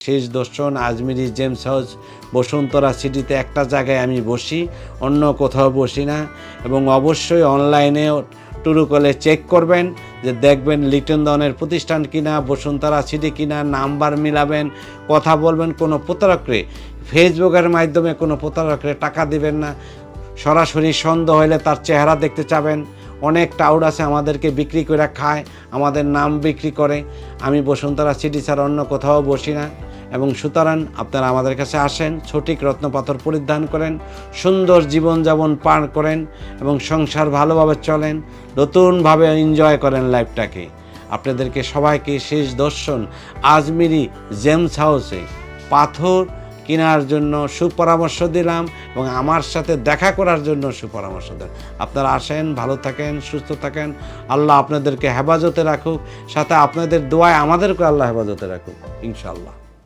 শেষ দর্শন Ajmeri gems house বসুন্তরা সিটিতে একটা জায়গায় আমি বসি, অন্য কোথাও বসি না। এবং অবশ্যই অনলাইনে টুরু কলে চেক করবেন যে দেখবেন লিটন দনের প্রতিষ্ঠান কিনা বসুন্তরা সিটি কিনা, নাম্বার মিলাবেন, কথা বলবেন কোনো প্রতারকরে। ফেসবুকের মাধ্যমে কোনো প্রতারকরে টাকা দিবেন না। সরাসরি সন্দেহ হলে তার চেহারা দেখতে চাবেন। অনেক টাউড আছে আমাদেরকে বিক্রি করে খায়, আমাদের নাম বিক্রি করে। আমি বসুন্তরা সিটি ছাড়া অন্য কোথাও বসি না। এবং সুতরাং আপনারা আমাদের কাছে আসেন, সঠিক রত্নপাথর পরিধান করেন, সুন্দর জীবনযাপন পার করেন এবং সংসার ভালোভাবে চলেন, নতুনভাবে এনজয় করেন লাইফটাকে আপনাদেরকে সবাইকে শেষ দর্শন আজমিরি জেমস হাউসে পাথর কেনার জন্য সুপরামর্শ দিলাম এবং আমার সাথে দেখা করার জন্য সুপরামর্শ দিলাম। আপনারা আসেন, ভালো থাকেন, সুস্থ থাকেন। আল্লাহ আপনাদেরকে হেফাজতে রাখুক, সাথে আপনাদের দোয়ায় আমাদেরকে আল্লাহ হেফাজতে রাখুক, ইনশাআল্লাহ।